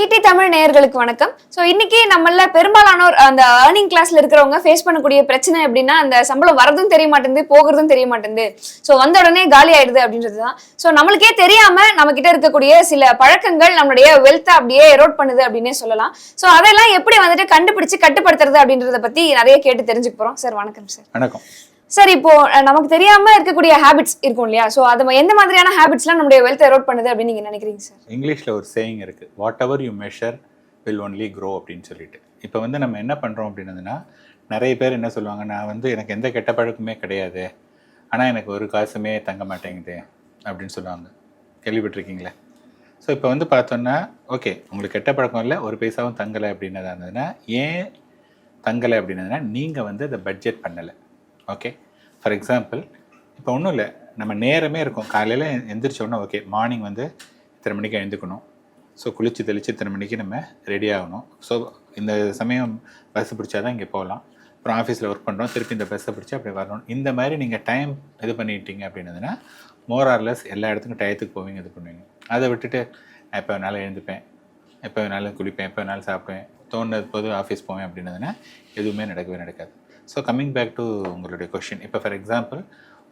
ED Tamil நேயர்களுக்கு வணக்கம். So இன்னைக்கு நம்மள பெரும்பாலானோர் அந்த ஏர்னிங் கிளாஸ்ல இருக்கிறவங்க ஃபேஸ் பண்ணக்கூடிய பிரச்சனை எப்படின்னா அந்த சம்பளம் வரதும் தெரிய மாட்டேங்குது போகிறதும் தெரிய மாட்டேங்குது. ஸோ வந்த உடனே காலி ஆயிடுது அப்படின்றது தான் ஸோ நம்மளுக்கே தெரியாம நம்ம கிட்ட இருக்கக்கூடிய சில பழக்கங்கள் நம்மளுடைய வெல்த்தை அப்படியே எரோட் பண்ணுது அப்படின்னே சொல்லலாம். ஸோ அதெல்லாம் எப்படி வந்துட்டு கண்டுபிடிச்சு கட்டுப்படுத்துறது அப்படின்றத பத்தி நிறைய கேட்டு தெரிஞ்சுக்க போறோம். சார் வணக்கம் சார் வணக்கம். சார் இப்போ நமக்கு தெரியாம இருக்கக்கூடிய ஹேபிட்ஸ் இருக்கும் இல்லையா? ஸோ அது எந்த மாதிரியான ஹேபிட்ஸ்லாம் நம்முடைய வெல்த் எரோட் பண்ணுது அப்படின்னு நீங்க நினைக்கிறீங்க சார் இங்கிலீஷில் ஒரு சேயிங் இருக்குது whatever you measure will only grow அப்படின்னு சொல்லிட்டு. இப்போ வந்து நம்ம என்ன பண்ணுறோம் அப்படின்னதுன்னா நிறைய பேர் என்ன சொல்லுவாங்க நான் வந்து எனக்கு எந்த கெட்ட பழக்கமே கிடையாது. ஆனால் எனக்கு ஒரு காசுமே தங்க மாட்டேங்குது அப்படின்னு சொல்லுவாங்க. கேள்விப்பட்டிருக்கீங்களே? ஸோ இப்போ வந்து பார்த்தோன்னா ஓகே உங்களுக்கு கெட்ட பழக்கம் இல்லை ஒரு பைசாவும் தங்கலை அப்படின்னதா இருந்ததுன்னா ஏன் தங்கலை அப்படின்னதுன்னா நீங்கள் வந்து அதை பட்ஜெட் பண்ணலை. ஓகே ஃபார் எக்ஸாம்பிள் இப்போ ஒன்றும் இல்லை. நம்ம நேரமே இருக்கும். காலையில் எந்திரிச்ச ஓகே மார்னிங் வந்து இத்தனை மணிக்கு எழுந்துக்கணும். ஸோ குளிச்சு தெளித்து இத்தனை மணிக்கு நம்ம ரெடி ஆகணும். ஸோ இந்த சமயம் பஸ் பிடிச்சா தான் இங்கே போகலாம். அப்புறம் ஆஃபீஸில் ஒர்க் பண்ணுறோம் திருப்பி இந்த பஸ்ஸை பிடிச்சி அப்படி வரணும். இந்த மாதிரி நீங்கள் டைம் இது பண்ணிட்டீங்க அப்படின்னதுன்னா மோரார்லெஸ் எல்லா இடத்துக்கும் டயத்துக்கு போவீங்க இது பண்ணுவீங்க. அதை விட்டுட்டு நான் எப்போ வேணாலும் எழுந்துப்பேன். எப்போ வேணாலும் குளிப்பேன். எப்போ வேணாலும் சாப்பிடுவேன். தோணுது போது ஆஃபீஸ் போவேன் அப்படின்னதுன்னா எதுவுமே நடக்கவே நடக்காது. ஸோ கம்மிங் பேக் டு உங்களுடைய கொஷின் இப்போ ஃபார் எக்ஸாம்பிள்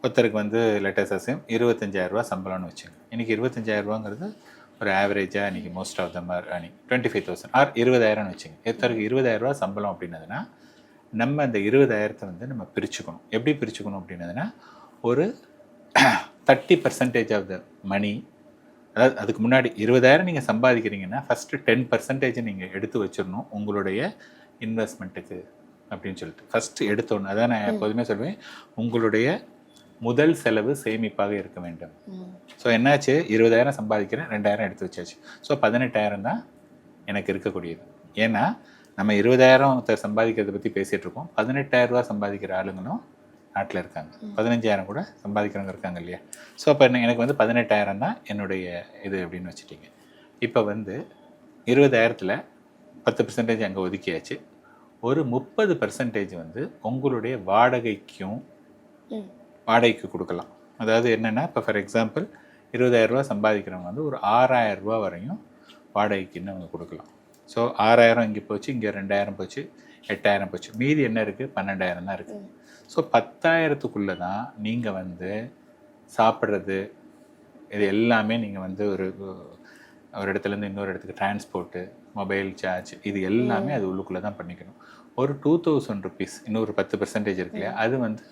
ஒருத்தருக்கு வந்து லெட்டர்ஸ் அசையும். இருபத்தஞ்சாயிரரூபா சம்பளம்னு வச்சுங்க. இன்றைக்கி இருபத்தஞ்சாயிரரூபாங்கிறது ஒரு ஆவரேஜாக இன்றைக்கி மோஸ்ட் ஆஃப் த மார் earning twenty five thousand or இருபதாயிரம்னு வச்சுங்க. ஒருத்தருக்கு இருபதாயிரரூபா சம்பளம் அப்படின்னதுன்னா நம்ம அந்த இருபதாயிரத்தை வந்து நம்ம பிரிச்சுக்கணும். எப்படி பிரிச்சுக்கணும் அப்படின்னதுன்னா ஒரு thirty percentage of the money அதாவது அதுக்கு முன்னாடி இருபதாயிரம் நீங்கள் சம்பாதிக்கிறீங்கன்னா ஃபஸ்ட்டு டென் பர்சன்டேஜ் நீங்கள் எடுத்து வச்சிடணும் உங்களுடைய இன்வெஸ்ட்மெண்ட்டுக்கு அப்படின்னு சொல்லிட்டு. ஃபஸ்ட்டு எடுத்தோன்னு அதான் நான் எப்போதுமே சொல்லுவேன் உங்களுடைய முதல் செலவு சேமிப்பாக இருக்க வேண்டும். ஸோ என்னாச்சு? இருபதாயிரம் சம்பாதிக்கிறேன் ரெண்டாயிரம் எடுத்து வச்சாச்சு. ஸோ பதினெட்டாயிரம் தான் எனக்கு இருக்கக்கூடியது. ஏன்னா நம்ம இருபதாயிரம் சம்பாதிக்கிறத பற்றி பேசிகிட்டு இருக்கோம். பதினெட்டாயிரம் ரூபா சம்பாதிக்கிற ஆளுங்களும் நாட்டில் இருக்காங்க. பதினஞ்சாயிரம் கூட சம்பாதிக்கிறவங்க இருக்காங்க இல்லையா? ஸோ அப்போ எனக்கு வந்து பதினெட்டாயிரம் தான் என்னுடைய இது அப்படின்னு வச்சுட்டீங்க. இப்போ வந்து இருபதாயிரத்தில் பத்து பர்சன்டேஜ் அங்கே ஒதுக்கியாச்சு. ஒரு முப்பது பர்சன்டேஜ் வந்து உங்களுடைய வாடகைக்கும். வாடகைக்கு கொடுக்கலாம். அதாவது என்னென்னா இப்போ ஃபார் எக்ஸாம்பிள் இருபதாயிரரூபா சம்பாதிக்கிறவங்க வந்து ஒரு ஆறாயிரம் ரூபா வரையும் வாடகைக்கு இன்னும் அவங்க கொடுக்கலாம். ஸோ ஆறாயிரம் இங்கே போச்சு இங்கே ரெண்டாயிரம் போச்சு எட்டாயிரம் போச்சு. மீதி என்ன இருக்குது பன்னெண்டாயிரம் தான் இருக்குது ஸோ பத்தாயிரத்துக்குள்ளே தான் நீங்கள் வந்து சாப்பிட்றது இது எல்லாமே நீங்கள் வந்து ஒரு ஒரு இடத்துலேருந்து இன்னொரு இடத்துக்கு டிரான்ஸ்போர்ட்டு மொபைல் சார்ஜ் இது எல்லாமே அது உள்ளுக்குள்ளே தான் பண்ணிக்கணும். ஒரு டூ தௌசண்ட் ருபீஸ் இன்னொரு பத்து பர்சன்டேஜ் இருக்கு இல்லையா? அது வந்து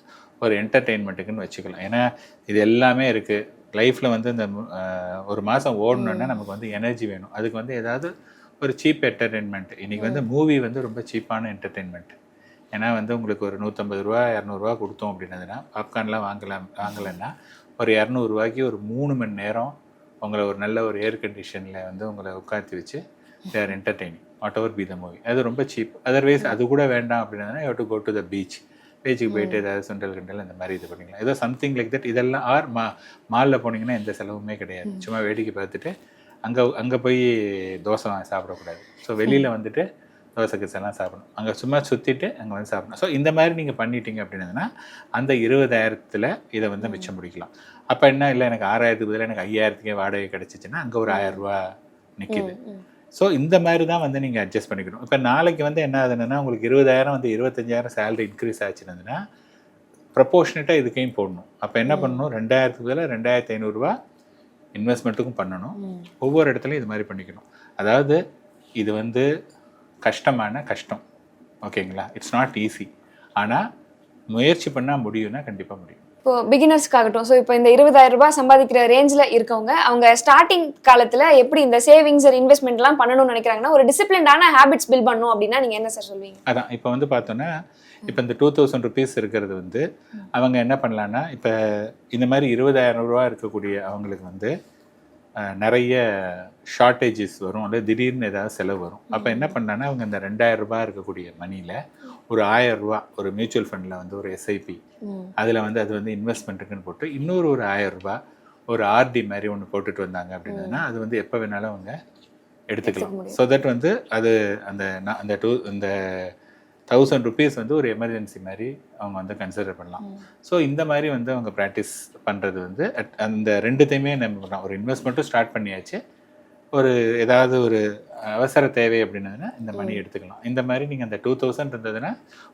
ஒரு என்டர்டெயின்மெண்ட்டுக்குன்னு வச்சுக்கலாம். ஏன்னா இது எல்லாமே இருக்குது லைஃப்பில் வந்து இந்த ஒரு மாதம் ஓடணுன்னா நமக்கு வந்து எனர்ஜி வேணும். அதுக்கு வந்து ஏதாவது ஒரு சீப் என்டர்டெயின்மெண்ட் இன்றைக்கி வந்து மூவி வந்து ரொம்ப சீப்பான என்டர்டெயின்மெண்ட் ஏன்னா வந்து உங்களுக்கு ஒரு நூற்றம்பது ரூபா இரநூறுவா கொடுத்தோம் அப்படின்னதுன்னா பாப்கார்ன்லாம் வாங்கலாம் வாங்கலைன்னா ஒரு இரநூறுவாய்க்கு ஒரு மூணு மணி நேரம் உங்களை ஒரு நல்ல ஒரு ஏர் கண்டிஷனில் வந்து உங்களை உட்காந்து வச்சு there entertaining whatever be the movie அது ரொம்ப சீப் அதர்வைஸ் அது கூட வேண்டாம் அப்படின்னா you do go to the beach பீச்சுக்கு போயிட்டு ஏதாவது சுண்டல் கிண்டல் இந்த மாதிரி இது பண்ணிக்கலாம். ஏதோ சம்திங் லைக் தட் இதெல்லாம் ஆர் மா மாலில் போனீங்கன்னா எந்த செலவுமே கிடையாது. சும்மா வேடிக்கை பார்த்துட்டு அங்கே அங்கே போய் தோசை சாப்பிடக்கூடாது. ஸோ வெளியில் வந்துட்டு தோசை கிசெல்லாம் சாப்பிடணும். அங்கே சும்மா சுற்றிட்டு அங்கே வந்து சாப்பிடணும். ஸோ இந்த மாதிரி நீங்கள் பண்ணிட்டீங்க அப்படின்னதுன்னா அந்த இருபதாயிரத்தில் இதை வந்து மிச்சம் முடிக்கலாம். அப்போ என்ன இல்லை எனக்கு ஆறாயிரத்துக்கு பதிலாக எனக்கு ஐயாயிரத்துக்கே வாடகை கிடச்சிச்சின்னா அங்கே ஒரு ஆயிரம் ரூபா நிற்கிது ஸோ இந்த மாதிரி தான் வந்து நீங்கள் அட்ஜஸ்ட் பண்ணிக்கணும். இப்போ நாளைக்கு வந்து என்ன ஆகுதுன்னா உங்களுக்கு இருபதாயிரம் வந்து இருபத்தஞ்சாயிரம் சேலரி இன்க்ரீஸ் ஆச்சுன்னா ப்ரப்போர்ஷனேட்டாக இதுக்கையும் போடணும். அப்போ என்ன பண்ணணும்? ரெண்டாயிரத்துக்கு பதிலாக ரெண்டாயிரத்தி ஐநூறுரூவா இன்வெஸ்ட்மெண்ட்டுக்கும் பண்ணணும். ஒவ்வொரு இடத்துலையும் இது மாதிரி பண்ணிக்கணும். அதாவது இது வந்து கஷ்டமான கஷ்டம். ஓகேங்களா? இட்ஸ் நாட் ஈஸி ஆனால் முயற்சி பண்ணால் முடியும்னா கண்டிப்பாக முடியும். இப்போ பிகினர்ஸ்க்காகட்டும் ஸோ இப்போ இந்த இருபதாயிரம் ரூபாய் சம்பாதிக்கிற ரேஞ்சில் இருக்கவங்க அவங்க ஸ்டார்டிங் காலத்தில் எப்படி இந்த சேவிங்ஸ் இன்வெஸ்ட்மெண்ட்லாம் பண்ணணும்னு நினைக்கிறாங்கன்னா ஒரு டிசிப்ளின்டான ஹேபிட்ஸ் பில்ட் பண்ணணும் அப்படின்னா நீங்கள் என்ன சார் சொல்வீங்க? அதான். இப்போ வந்து பார்த்தோன்னா இப்போ இந்த டூ தௌசண்ட் ருபீஸ் இருக்கிறது வந்து அவங்க என்ன பண்ணலான்னா இப்போ இந்த மாதிரி இருபதாயிரம் ரூபா இருக்கக்கூடிய அவங்களுக்கு வந்து நிறைய ஷார்ட்டேஜஸ் வரும். அல்லது திடீர்னு ஏதாவது செலவு வரும். அப்போ என்ன பண்ணலான்னா அவங்க இந்த ரெண்டாயிரம் ரூபாய் இருக்கக்கூடிய மணியில் ஒரு ஆயிரம் ரூபா ஒரு மியூச்சுவல் ஃபண்டில் வந்து ஒரு எஸ்ஐபி அதில் வந்து அது வந்து இன்வெஸ்ட்மெண்ட்டுக்குன்னு போட்டு இன்னொரு ஒரு ஆயிரம் ரூபாய் ஒரு ஆர்டி மாதிரி ஒன்று போட்டுட்டு வந்தாங்க அப்படின்னா அது வந்து எப்போ வேணாலும் அவங்க எடுத்துக்கலாம். ஸோ தட் வந்து அது அந்த அந்த டூ இந்த தௌசண்ட் ருபீஸ் வந்து ஒரு எமர்ஜென்சி மாதிரி அவங்க வந்து கன்சிடர் பண்ணலாம். ஸோ இந்த மாதிரி வந்து அவங்க ப்ராக்டிஸ் பண்ணுறது வந்து அந்த ரெண்டுத்தையுமே நம்ம பண்ணலாம். ஒரு இன்வெஸ்ட்மெண்ட்டும் ஸ்டார்ட் பண்ணியாச்சு. ஒரு ஏதாவது ஒரு அவசர தேவை அப்படின்னதுன்னா இந்த மணி எடுத்துக்கலாம். இந்த மாதிரி நீங்கள் அந்த டூ தௌசண்ட் இருந்ததுன்னா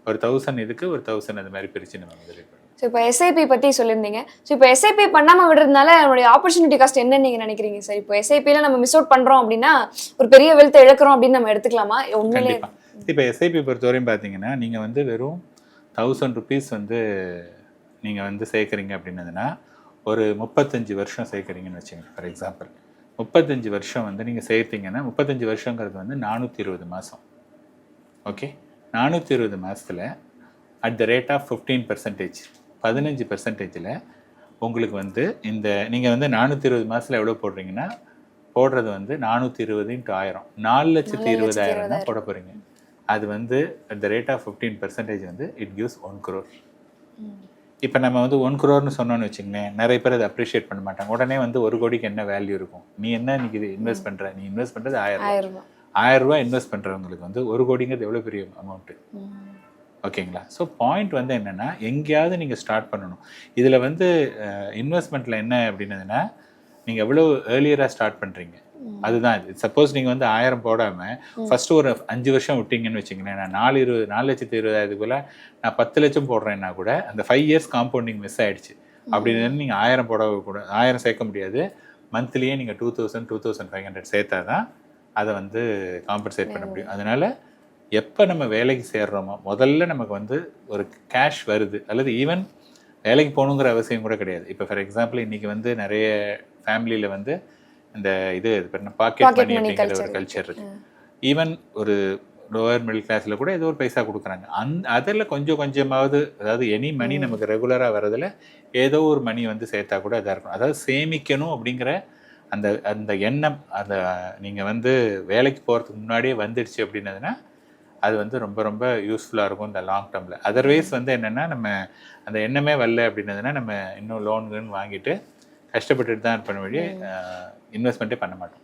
ஒரு தௌசண்ட் இதுக்கு ஒரு தௌசண்ட் அது மாதிரி பிரித்து நம்ம முதலீடு பண்ணலாம். ஸோ இப்போ எஸ்ஐபி பத்தி சொல்லியிருந்தீங்க. ஸோ இப்போ எஸ்ஐபி பண்ணாம விடுறதுனால நம்மளுடைய ஆப்பர்ச்சுனிட்டி காஸ்ட் என்னன்னு நீங்க நினைக்கிறீங்க சார் இப்போ எஸ்ஐபியில் நம்ம மிஸ் அவுட் பண்றோம் அப்படின்னா ஒரு பெரிய வெல்த் இழக்கிறோம் அப்படின்னு நம்ம எடுத்துக்கலாமா? உண்மையிலே இப்போ எஸ்ஐபி பொறுத்தவரையும் பார்த்தீங்கன்னா நீங்கள் வந்து வெறும் தௌசண்ட் ருபீஸ் வந்து நீங்கள் வந்து சேர்க்குறீங்க அப்படின்னதுன்னா ஒரு முப்பத்தஞ்சு வருஷம் சேர்க்குறீங்கன்னு வச்சுங்க ஃபார் எக்ஸாம்பிள் முப்பத்தஞ்சு வருஷம் வந்து நீங்கள் சேர்த்தீங்கன்னா முப்பத்தஞ்சு வருஷங்கிறது வந்து நானூற்றி இருபது மாதம் ஓகே நானூற்றி இருபது மாதத்தில் at the rate of fifteen percentage பதினஞ்சு பர்சன்டேஜில் உங்களுக்கு வந்து இந்த நீங்கள் வந்து நானூற்றி இருபது மாதத்தில் எவ்வளோ போடுறீங்கன்னா போடுறது வந்து நானூற்றி இருபது இன்ட்டு ஆயிரம். நாலு லட்சத்தி இருபதாயிரம் தான் போட போகிறீங்க அது வந்து at the rate of fifteen percentage வந்து இட் கிவ்ஸ் ஒன் crore. இப்போ நம்ம வந்து ஒன் குரோர்னு சொன்னோன்னு வச்சுங்களேன் நிறைய பேர் அதை அப்ரிஷியேட் பண்ண மாட்டாங்க. உடனே வந்து ஒரு கோடிக்கு என்ன வேல்யூ இருக்கும்? நீ என்ன இன்னைக்கு இது இன்வெஸ்ட் பண்ணுற நீ இன்வெஸ்ட் பண்ணுறது ஆயிரம் ரூபாய். ஆயிரம் ரூபாய். இன்வெஸ்ட் பண்ணுறவங்களுக்கு வந்து ஒரு கோடிங்கிறது எவ்வளோ பெரிய அமௌண்ட்டு. ஓகேங்களா? ஸோ பாயிண்ட் வந்து என்னென்னா எங்கேயாவது நீங்கள் ஸ்டார்ட் பண்ணணும். இதில் வந்து இன்வெஸ்ட்மெண்ட்டில் என்ன அப்படின்னதுன்னா நீங்கள் எவ்வளோ ஏர்லியராக ஸ்டார்ட் பண்ணுறீங்க அதுதான் இது. சப்போஸ் நீங்கள் வந்து ஆயிரம் போடாமல் ஃபஸ்ட்டு ஒரு அஞ்சு வருஷம் விட்டீங்கன்னு வச்சிங்களேன் நான் நாலு இருபது நாலு லட்சத்து இருபதாயிரத்துக்குள்ள நான் பத்து லட்சம் போடுறேன்னா கூட அந்த ஃபைவ் இயர்ஸ் காம்பவுண்டிங் மிஸ் ஆயிடுச்சு. அப்படின்னு நீங்கள் ஆயிரம் போட கூட ஆயிரம் சேர்க்க முடியாது. மந்த்லியே நீங்கள் two thousand two thousand five hundred சேர்த்தா தான் அதை வந்து காம்பன்சேட் பண்ண முடியும். அதனால எப்போ நம்ம வேலைக்கு சேர்றோமோ முதல்ல நமக்கு வந்து ஒரு கேஷ் வருது. அல்லது ஈவன் வேலைக்கு போகணுங்கிற அவசியம் கூட கிடையாது. இப்போ ஃபார் எக்ஸாம்பிள் இன்னைக்கு வந்து நிறைய ஃபேமிலியில் வந்து இந்த இது பாக்கெட் Pocket மணி money அப்படிங்கிற ஒரு கல்ச்சர் இருக்கு. ஈவன் ஒரு லோவர் மிடில் கிளாஸில் கூட ஏதோ ஒரு பைசா கொடுக்குறாங்க. அந் அதில் கொஞ்சம் கொஞ்சமாவது அதாவது எனி மணி நமக்கு ரெகுலராக வரதுல ஏதோ ஒரு மணி வந்து சேர்த்தா கூட இதாக இருக்கும் அதாவது சேமிக்கணும் அப்படிங்கிற அந்த அந்த எண்ணம் அந்த நீங்கள் வந்து வேலைக்கு போகிறதுக்கு முன்னாடியே வந்துடுச்சு அப்படின்னதுன்னா அது வந்து ரொம்ப ரொம்ப யூஸ்ஃபுல்லாக இருக்கும் இந்த லாங் டேர்மில் அதர்வைஸ் வந்து என்னென்னா நம்ம அந்த எண்ணமே வரல அப்படின்னதுன்னா நம்ம இன்னும் லோன்கன்னு வாங்கிட்டு கஷ்டப்பட்டுட்டு தான் பண்ண வழி இன்வெஸ்ட்மெண்ட்டே பண்ண மாட்டோம்.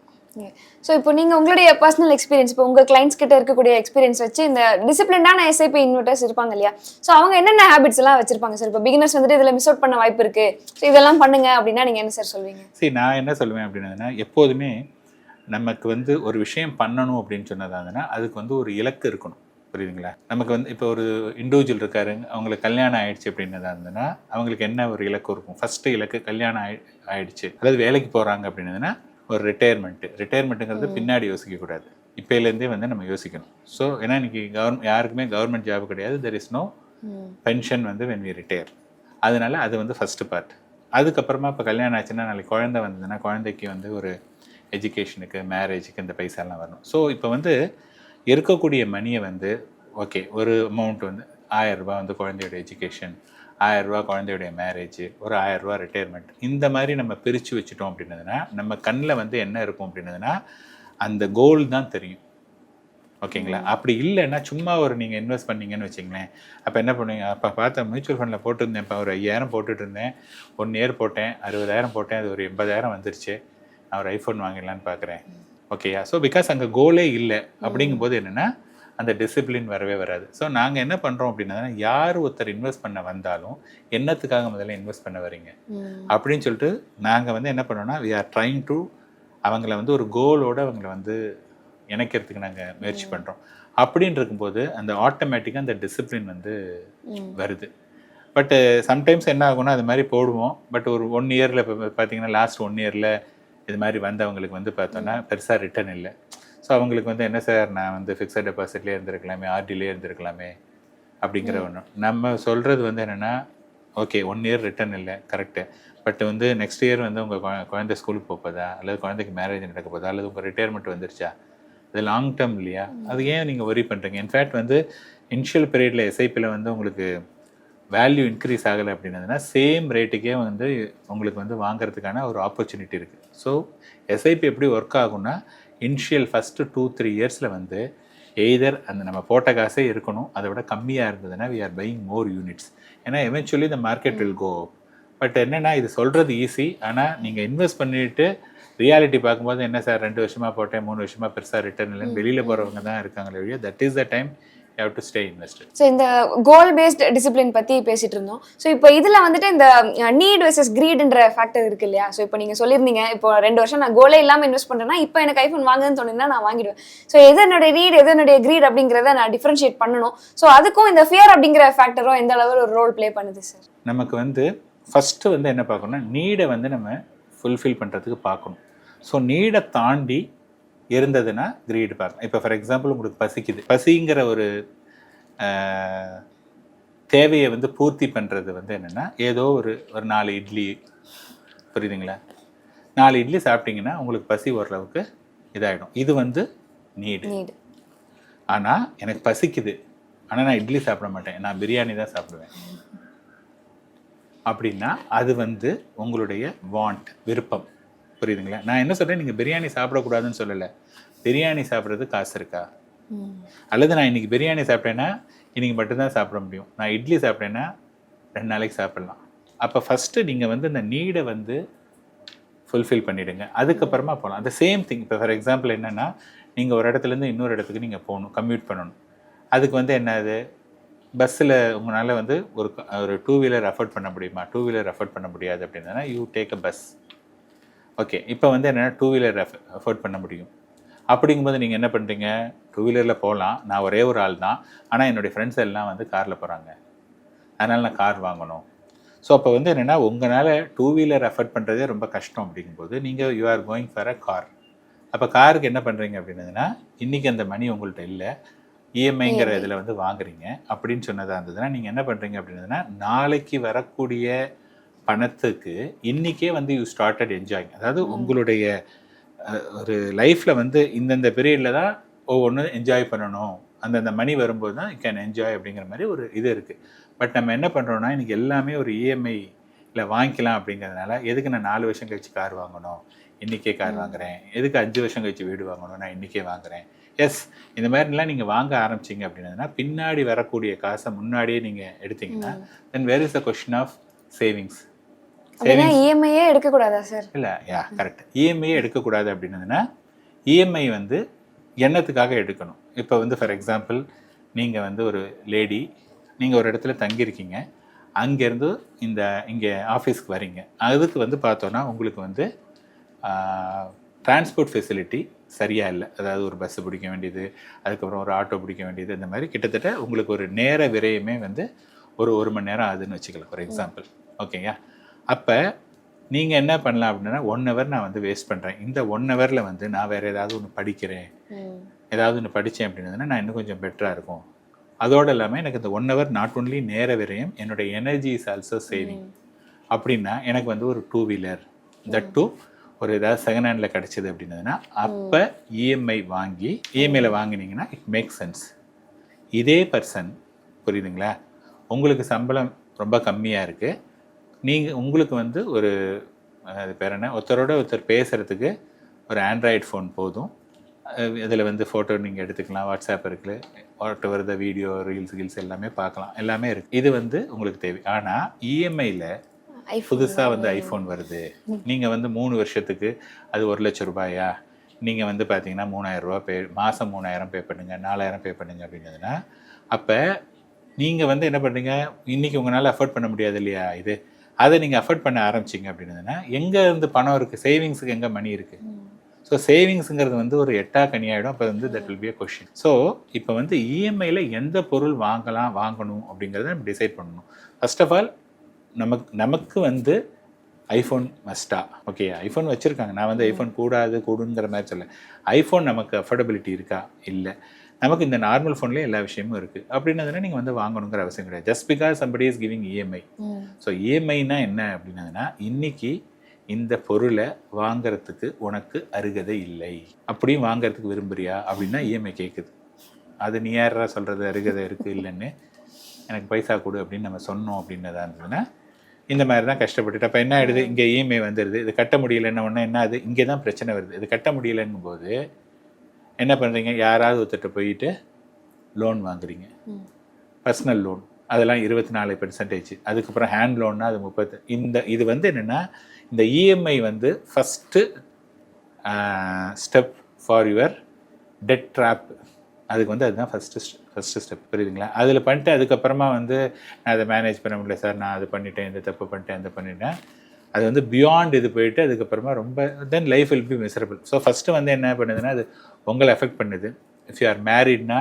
ஸோ இப்போ நீங்க உங்களுடைய பர்சனல் எக்ஸ்பீரியன்ஸ் இப்போ உங்க கிளைண்ட்ஸ் கிட்ட இருக்கக்கூடிய எக்ஸ்பீரியன்ஸ் வச்சு இந்த டிசிப்ளின்டான எஸ்ஐபி இன்வெர்டர்ஸ் இருப்பாங்க இல்லையா? ஸோ அவங்க என்னென்ன ஹேபிட்ஸ் எல்லாம் வச்சிருப்பாங்க சார் இப்போ பிகினர்ஸ் வந்துட்டு இதுல மிஸ் அவுட் பண்ண வாய்ப்பு இருக்கு. ஸோ இதெல்லாம் பண்ணுங்க அப்படின்னா நீங்க என்ன சார் சொல்வீங்க? சரி நான் என்ன சொல்லுவேன் அப்படின்னதுன்னா எப்போதுமே நமக்கு வந்து ஒரு விஷயம் பண்ணணும் அப்படின்னு சொன்னதாங்கன்னா அதுக்கு வந்து ஒரு இலக்கு இருக்கணும். புரியுதுங்களா? நமக்கு வந்து இப்போ ஒரு இண்டிவிஜுவல் இருக்காரு அவங்களுக்கு கல்யாணம் ஆயிடுச்சு அப்படின்னதா இருந்ததுன்னா அவங்களுக்கு என்ன ஒரு இலக்கு இருக்கும்? ஃபர்ஸ்ட் இலக்கு கல்யாணம் ஆயி ஆயிடுச்சு. அதாவது வேலைக்கு போகிறாங்க அப்படின்னதுன்னா ஒரு ரிட்டையர்மெண்ட்டு ரிட்டையர்மெண்ட்டுங்கிறது பின்னாடி யோசிக்கக்கூடாது. இப்போலேருந்தே வந்து நம்ம யோசிக்கணும். ஸோ ஏன்னா இன்னைக்கு கவர்மெண்ட் யாருக்குமே கவர்மெண்ட் ஜாப் கிடையாது. தெர் இஸ் நோ பென்ஷன் வந்து வென் வி ரிட்டையர் அதனால அது வந்து ஃபஸ்ட்டு பார்ட் அதுக்கப்புறமா இப்போ கல்யாணம் ஆச்சுன்னா நாளைக்கு குழந்தை வந்ததுன்னா குழந்தைக்கு வந்து ஒரு எஜுகேஷனுக்கு மேரேஜுக்கு இந்த பைசாலாம் வரணும். ஸோ இப்போ வந்து இருக்கக்கூடிய மணியை வந்து ஓகே ஒரு அமௌண்ட் வந்து ஆயிரம் ரூபாய் வந்து குழந்தையோட எஜுகேஷன் ஆயிரம் ரூபாய் குழந்தையுடைய மேரேஜ் ஒரு ஆயிரம் ரூபாய் ரிட்டையர்மெண்ட் இந்த மாதிரி நம்ம பிரித்து வச்சுட்டோம் அப்படின்னதுன்னா நம்ம கண்ணில் வந்து என்ன இருக்கும் அப்படின்னதுன்னா அந்த கோல் தான் தெரியும். ஓகேங்களா அப்படி இல்லைன்னா சும்மா ஒரு நீங்கள் இன்வெஸ்ட் பண்ணீங்கன்னு வச்சுங்களேன் அப்போ என்ன பண்ணுவீங்க? அப்போ பார்த்தா மியூச்சுவல் ஃபண்டில் போட்டிருந்தேன். இப்போ ஒரு ஐயாயிரம் போட்டுட்டு இருந்தேன். ஒன் இயர் போட்டேன். அறுபதாயிரம் போட்டேன். அது ஒரு எண்பதாயிரம் வந்துருச்சு. நான் ஒரு ஐஃபோன் வாங்கிடலான்னு பார்க்குறேன் ஓகேயா ஸோ பிகாஸ் அங்கே கோலே இல்லை அப்படிங்கும்போது என்னென்னா அந்த டிசிப்ளின் வரவே வராது. ஸோ நாங்கள் என்ன பண்ணுறோம் அப்படின்னா யார் ஒருத்தர் இன்வெஸ்ட் பண்ண வந்தாலும் என்னத்துக்காக முதல்ல இன்வெஸ்ட் பண்ண வரீங்க அப்படின்னு சொல்லிட்டு நாங்கள் வந்து என்ன பண்ணோம்னா வி ஆர் ட்ரைங் டு அவங்கள வந்து ஒரு கோலோட அவங்கள வந்து இணைக்கிறதுக்கு நாங்கள் முயற்சி பண்ணுறோம் அப்படின்னு இருக்கும்போது அந்த ஆட்டோமேட்டிக்காக அந்த டிசிப்ளின் வந்து வருது. பட்டு சம்டைம்ஸ் என்ன ஆகும்னா அது மாதிரி போடுவோம். பட் ஒரு ஒன் இயரில் இப்போ பார்த்தீங்கன்னா லாஸ்ட் ஒன் இயரில் இது மாதிரி வந்தவங்களுக்கு வந்து பார்த்தோன்னா பெருசாக ரிட்டர்ன் இல்லை. ஸோ அவங்களுக்கு வந்து என்ன சார்? நான் வந்து ஃபிக்ஸட் டெபாசிட்லேயே இருந்திருக்கலாமே ஆர்டிலே இருந்திருக்கலாமே அப்படிங்கிற ஒன்று நம்ம சொல்கிறது வந்து என்னென்னா ஓகே ஒன் இயர் ரிட்டர்ன் இல்லை கரெக்டு பட் வந்து நெக்ஸ்ட் இயர் வந்து உங்கள் குழந்தை ஸ்கூலுக்கு போகுதா அல்லது குழந்தைக்கு மேரேஜ் நடக்க போதா? அல்லது உங்கள் ரிட்டையர்மெண்ட் வந்துருச்சா? அது லாங் டேர்ம் இல்லையா? அது ஏன் நீங்கள் ஒரி பண்ணுறீங்க இன்ஃபேக்ட் வந்து இனிஷியல் பீரியடில் எஸ்ஐபியில் வந்து உங்களுக்கு வேல்யூ இன்க்ரீஸ் ஆகலை அப்படின்னதுன்னா சேம் ரேட்டுக்கே வந்து உங்களுக்கு வந்து வாங்குறதுக்கான ஒரு ஆப்பர்ச்சுனிட்டி இருக்குது ஸோ எஸ்ஐபி எப்படி ஒர்க் ஆகும்னா இனிஷியல் ஃபஸ்ட்டு டூ த்ரீ இயர்ஸில் வந்து எய்தர் அந்த நம்ம போட்ட காசே இருக்கணும் அதை விட கம்மியாக இருந்ததுன்னா we are buying more units ஏன்னா எவென்ச்சுவலி இந்த மார்க்கெட் வில் கோ பட் என்னென்னா இது சொல்கிறது ஈஸி ஆனால் நீங்கள் இன்வெஸ்ட் பண்ணிட்டு ரியாலிட்டி பார்க்கும்போது என்ன சார் ரெண்டு வருஷமாக போட்டேன் மூணு வருஷமாக பெருசாக ரிட்டர்ன் இல்லைன்னு வெளியில் போகிறவங்க தான் இருக்காங்களே that is the time have to stay invested so இந்த கோல் பேஸ்ட் டிசிப்ளின் பத்தி பேசிட்டு இருந்தோம். ஸோ இப்போ இதுல வந்துட்டு இந்த நீட் வெர்சஸ் கிரீட்ன்ற ஃபேக்டர் இருக்கு இல்லையா? ஸோ இப்போ நீங்க சொல்லியிருந்தீங்க இப்போ ரெண்டு வருஷம் நான் கோலே இல்லாம இன்வெஸ்ட் பண்றேன்னா இப்போ எனக்கு ஐஃபோன் வாங்குன்னு தோணுன்னா நான் வாங்கிடுவேன். ஸோ எது என்னுடைய நீட் எது என்னுடைய கிரீட் அப்படிங்கிறத நான் டிஃபரன்ஷியேட் பண்ணணும். ஸோ அதுக்கும் இந்த ஃபியர் அப்படிங்கிற ஃபேக்டரும் எந்த அளவு ஒரு ரோல் ப்ளே பண்ணுது சார் நமக்கு வந்து ஃபஸ்ட்டு வந்து என்ன பார்க்கணும்னா நீடை வந்து நம்ம ஃபுல்ஃபில் பண்ணுறதுக்கு பார்க்கணும். ஸோ நீடை தாண்டி இருந்ததுன்னா கிரீடு பார்க்கணும் இப்போ ஃபார் எக்ஸாம்பிள் உங்களுக்கு பசிக்குது. பசிங்கிற ஒரு தேவையை வந்து பூர்த்தி பண்ணுறது வந்து என்னென்னா ஏதோ ஒரு ஒரு நாலு இட்லி புரியுதுங்களா? நாலு இட்லி சாப்பிட்டீங்கன்னா உங்களுக்கு பசி ஓரளவுக்கு இதாகிடும் இது வந்து நீட் ஆனால் எனக்கு பசிக்குது. ஆனால் நான் இட்லி சாப்பிட மாட்டேன். நான் பிரியாணி தான் சாப்பிடுவேன். அப்படின்னா அது வந்து உங்களுடைய வாண்ட் விருப்பம். புரியுதுங்களா? நான் என்ன சொல்கிறேன் நீங்கள் பிரியாணி சாப்பிடக்கூடாதுன்னு சொல்லலை. பிரியாணி சாப்பிட்றது காசு இருக்கா? அல்லது நான் இன்னைக்கு பிரியாணி சாப்பிட்டேன்னா இன்னைக்கு மட்டும்தான் சாப்பிட முடியும். நான் இட்லி சாப்பிட்டேன்னா ரெண்டு நாளைக்கு சாப்பிடலாம். அப்போ ஃபஸ்ட்டு நீங்கள் வந்து இந்த நீடை வந்து ஃபுல்ஃபில் பண்ணிடுங்க. அதுக்கப்புறமா போகலாம் அந்த சேம் திங் இப்போ ஃபார் எக்ஸாம்பிள் என்னென்னா நீங்கள் ஒரு இடத்துலேருந்து இன்னொரு இடத்துக்கு நீங்கள் போகணும் கம்யூட் பண்ணணும். அதுக்கு வந்து என்னது பஸ்ஸில் உங்களால் வந்து ஒரு ஒரு டூ வீலர் அஃபோர்ட் பண்ண முடியுமா? டூ வீலர் அஃபோர்ட் பண்ண முடியாது அப்படின்னா you take a bus okay இப்போ வந்து என்னென்னா டூ வீலர் அஃபோர்ட் பண்ண முடியும். அப்படிங்கும்போது நீங்கள் என்ன பண்ணுறீங்க டூ வீலரில் போகலாம் நான் ஒரே ஒரு ஆள் தான். ஆனால் என்னுடைய ஃப்ரெண்ட்ஸ் எல்லாம் வந்து காரில் போகிறாங்க அதனால் நான் கார் வாங்கணும். ஸோ அப்போ வந்து என்னென்னா உங்களால் டூ வீலர் அஃபோர்ட் பண்ணுறதே ரொம்ப கஷ்டம் அப்படிங்கும்போது நீங்கள் you are going for a car அப்போ காருக்கு என்ன பண்ணுறீங்க அப்படின்னதுன்னா இன்றைக்கி அந்த மணி உங்கள்கிட்ட இல்லை. இஎம்ஐங்கிற இதில் வந்து வாங்குறீங்க. அப்படின்னு சொன்னதாக இருந்ததுன்னா நீங்கள் என்ன பண்ணுறீங்க அப்படின்னதுன்னா நாளைக்கு வரக்கூடிய பணத்துக்கு இன்றைக்கே வந்து யூ ஸ்டார்டட் என்ஜாயிங் அதாவது உங்களுடைய ஒரு லைஃப்பில் வந்து இந்தந்த பீரியடில் தான் ஒவ்வொன்றும் என்ஜாய் பண்ணணும். அந்தந்த மணி வரும்போது தான் கேன் என்ஜாய் அப்படிங்கிற மாதிரி ஒரு இது இருக்குது பட் நம்ம என்ன பண்ணுறோம்னா இன்றைக்கி எல்லாமே ஒரு E இஎம்ஐயில் வாங்கிக்கலாம் அப்படிங்கிறதுனால எதுக்கு நான் நாலு வருஷம் கழிச்சு கார் வாங்கணும்? இன்றைக்கே கார் வாங்குறேன். எதுக்கு அஞ்சு வருஷம் கழிச்சு வீடு வாங்கணும் நான் இன்றைக்கே வாங்குறேன்? எஸ் இந்த மாதிரிலாம் நீங்கள் வாங்க ஆரம்பிச்சிங்க அப்படின்னதுன்னா பின்னாடி வரக்கூடிய காசை முன்னாடியே நீங்கள் எடுத்தீங்கன்னா then where is the question of savings அப்படின்னா இஎம்ஐயே எடுக்கக்கூடாதா சார்? இல்லை யா கரெக்ட் இஎம்ஐ எடுக்கக்கூடாது அப்படின்னதுன்னா இஎம்ஐ வந்து எண்ணத்துக்காக எடுக்கணும்? இப்போ வந்து ஃபார் எக்ஸாம்பிள் நீங்கள் வந்து ஒரு லேடி நீங்கள் ஒரு இடத்துல தங்கியிருக்கீங்க. அங்கேருந்து இந்த இங்கே ஆஃபீஸ்க்கு வரீங்க அதுக்கு வந்து பார்த்தோன்னா உங்களுக்கு வந்து டிரான்ஸ்போர்ட் ஃபெசிலிட்டி சரியாக இல்லை. அதாவது ஒரு பஸ்ஸு பிடிக்க வேண்டியது அதுக்கப்புறம் ஒரு ஆட்டோ பிடிக்க வேண்டியது இந்த மாதிரி கிட்டத்தட்ட உங்களுக்கு ஒரு நேர விரயமே வந்து ஒரு ஒரு மணி நேரம் ஆகுதுன்னு வச்சுக்கலாம் ஃபார் எக்ஸாம்பிள் ஓகேங்க அப்போ நீங்கள் என்ன பண்ணலாம் அப்படின்னா ஒன் ஹவர் நான் வந்து வேஸ்ட் பண்ணுறேன் இந்த ஒன் ஹவரில் வந்து நான் வேறு ஏதாவது ஒன்று படிக்கிறேன். ஏதாவது ஒன்று படித்தேன் அப்படின்னதுன்னா நான் இன்னும் கொஞ்சம் பெட்டராக இருக்கும். அதோடு இல்லாமல் எனக்கு இந்த ஒன் ஹவர் நாட் ஒன்லி நேர விரயம் என்னோட எனர்ஜி இஸ் ஆல்சோ சேவிங் அப்படின்னா எனக்கு வந்து ஒரு டூ வீலர் தட் டூ ஒரு ஏதாவது செகண்ட் ஹேண்டில் கிடச்சிது அப்படின்னதுன்னா அப்போ இஎம்ஐ வாங்கி இஎம்ஐயில் வாங்கினீங்கன்னா இட் மேக் சென்ஸ் இதே பர்சன் புரியுதுங்களா? உங்களுக்கு சம்பளம் ரொம்ப கம்மியாக இருக்குது நீங்கள் உங்களுக்கு வந்து ஒரு அது பேர் என்ன? ஒருத்தரோட ஒருத்தர் பேசுகிறதுக்கு ஒரு ஆண்ட்ராய்டு ஃபோன் போதும். இதில் வந்து ஃபோட்டோ நீங்கள் எடுத்துக்கலாம். வாட்ஸ்அப் இருக்குது whatever the video reels கீல்ஸ் எல்லாமே பார்க்கலாம். எல்லாமே இருக்குது இது வந்து உங்களுக்கு தேவை. ஆனால் இஎம்ஐயில் புதுசாக வந்து ஐஃபோன் வருது. நீங்கள் வந்து மூணு வருஷத்துக்கு அது ஒரு லட்ச ரூபாயா? நீங்கள் வந்து பார்த்தீங்கன்னா மூணாயிரம் ரூபா பே மாதம் மூணாயிரம் பே பண்ணுங்க நாலாயிரம் பே பண்ணுங்க அப்படின்னதுன்னா அப்போ நீங்கள் வந்து என்ன பண்ணுறீங்க இன்றைக்கி உங்களால் அஃபோர்ட் பண்ண முடியாது இல்லையா இது? அதை நீங்கள் அஃபோர்ட் பண்ண ஆரம்பிச்சிங்க அப்படின்னதுன்னா எங்கே இருந்து பணம் இருக்குது சேவிங்ஸுக்கு எங்கே மணி இருக்குது ஸோ சேவிங்ஸுங்கிறது வந்து ஒரு எட்டா கனியாயிடும். அப்போ வந்து that will be a question so இப்போ வந்து இஎம்ஐயில் எந்த பொருள் வாங்கலாம் வாங்கணும் அப்படிங்கிறத நம்ம டிசைட் பண்ணணும். ஃபர்ஸ்ட் ஆஃப் ஆல் நமக்கு நமக்கு வந்து ஐஃபோன் மஸ்டா ஓகே ஐஃபோன் வச்சுருக்காங்க. நான் வந்து ஐஃபோன் கூடாது கூடுங்கிற மாதிரி சொல்ல ஐஃபோன் நமக்கு அஃபோர்டபிலிட்டி இருக்கா? இல்லை. நமக்கு இந்த நார்மல் ஃபோன்லேயே எல்லா விஷயமும் இருக்குது அப்படின்னதுனா நீங்கள் வந்து வாங்கணுங்கிற அவசியம் கிடையாது. Just because somebody is giving EMI so இஎம்ஐனா என்ன அப்படின்னதுன்னா இன்னைக்கு இந்த பொருளை வாங்குறதுக்கு உனக்கு அருகதை இல்லை. அப்படியும் வாங்குறதுக்கு விரும்புறியா? அப்படின்னா இஎம்ஐ கேட்குது அது நீ யாரா சொல்கிறது அருகதை இருக்குது இல்லைன்னு எனக்கு பைசா கொடு அப்படின்னு நம்ம சொன்னோம் அப்படின்னதா இருந்ததுன்னா இந்த மாதிரி தான் கஷ்டப்பட்டுட்டு அப்போ என்ன ஆயிடுது? இங்கே இஎம்ஐ வந்துடுது இது கட்ட முடியலன்னு ஒன்று என்ன ஆகுது? இங்கே தான் பிரச்சனை வருது. இது கட்ட முடியலங்கும் போது என்ன பண்ணுறீங்க யாராவது ஒருத்தர்கிட்ட போயிட்டு லோன் வாங்குறீங்க. பர்சனல் லோன் அதெல்லாம் இருபத்தி நாலு பெர்சன்டேஜ் அதுக்கப்புறம் ஹேண்ட் லோன்னா அது முப்பத்து இந்த இது வந்து என்னென்னா இந்த இஎம்ஐ வந்து first step for your debt trap அதுக்கு வந்து அதுதான் ஃபஸ்ட்டு ஃபஸ்ட்டு ஸ்டெப் புரியுதுங்களா? அதில் பண்ணிட்டு அதுக்கப்புறமா வந்து நான் அதை மேனேஜ் பண்ண முடியல சார். நான் அது பண்ணிட்டேன் இந்த தப்பு பண்ணிட்டேன் இந்த பண்ணிட்டேன். அது வந்து பியாண்ட் இது போயிட்டு அதுக்கப்புறமா ரொம்ப then life will be miserable so first வந்து என்ன பண்ணுதுன்னா அது உங்களை எஃபெக்ட் பண்ணுது. இஃப் யூ ஆர் மேரிட்னா